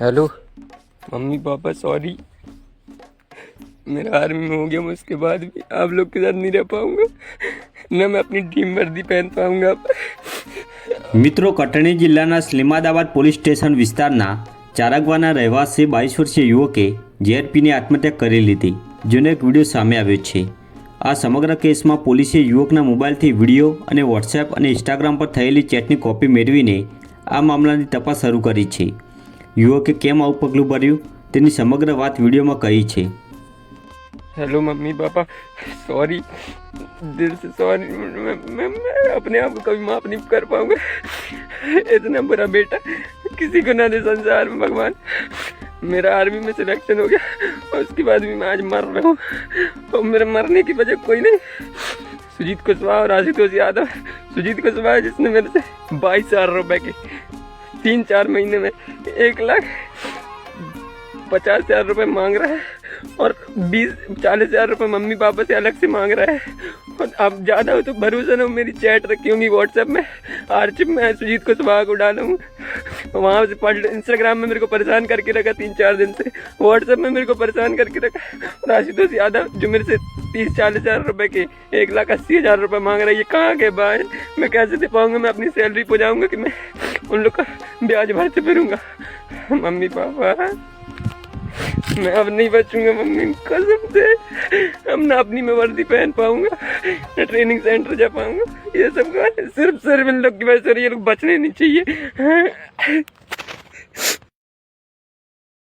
Hello mummy papa sorry मेरा army में हो गया मैं उसके बाद भी आप लोग के साथ नहीं रह पाऊंगा न मैं अपनी टीम वर्दी पहन पाऊंगा મિત્રો કટણી જિલ્લાના સ્લીમાદાબાદ પોલીસ સ્ટેશન વિસ્તારના ચારગવાના રહેવાસી બાવીસ વર્ષીય યુવકે ઝેર પીને આત્મહત્યા કરી લીધી જેનો એક વિડીયો સામે આવ્યો છે આ સમગ્ર કેસમાં પોલીસે યુવકના મોબાઈલથી વિડીયો અને વોટ્સએપ અને ઇન્સ્ટાગ્રામ પર થયેલી ચેટની કોપી મેળવીને આ મામલાની તપાસ શરૂ કરી છે યુવકે કેમ આવું પગલું ભર્યું તેની સમગ્ર વાત વિડીયોમાં કહી છે हेलो मम्मी पापा सॉरी दिल से सॉरी मैं, मैं, मैं अपने आप को कभी माफ नहीं कर पाऊंगा इतना बुरा बेटा किसी को ना दे संसार में भगवान मेरा आर्मी में सिलेक्शन हो गया और उसके बाद भी मैं आज मर रहा हूँ और मेरे मरने की वजह कोई नहीं सुजीत कुशवाहा और आशुतोष यादव सुजीत कुशवाहा जिसने मेरे से बाईस हजार रुपए के तीन चार महीने में एक लाख पचास हज़ार रुपये मांग रहा है। और बीस चालीस हज़ार रुपये मम्मी पापा से अलग से मांग रहा है। और अब ज़्यादा हो तो भरोसा ना हो, मेरी चैट रखी होंगी व्हाट्सएप में। आर्चिप में सुजीत को सुबह को डालूँ वहाँ से पढ़ इंस्टाग्राम में मेरे को परेशान करके रखा तीन चार दिन से। व्हाट्सएप में मेरे को परेशान करके रखा। और आशुतोष यादव जो मेरे से तीस चालीस हज़ार रुपये के एक लाख अस्सी हज़ार रुपये मांग रहा है ये कहाँ के बाहर मैं कैसे दे पाऊँगा मैं अपनी सैलरी जाऊँगा कि मैं उन लोग का ब्याज भरते फिरूँगा मम्मी पापा। मैं अब नहीं बचूँगा, मम्मी। कसम से। अब ना अपनी मैं वर्दी पहन पाऊँगा, ना ट्रेनिंग सेंटर जा पाऊँगा। ये सब सिर्फ़ सिर्फ़ इन लोग की वजह से ये लोग बचने नहीं चाहिए।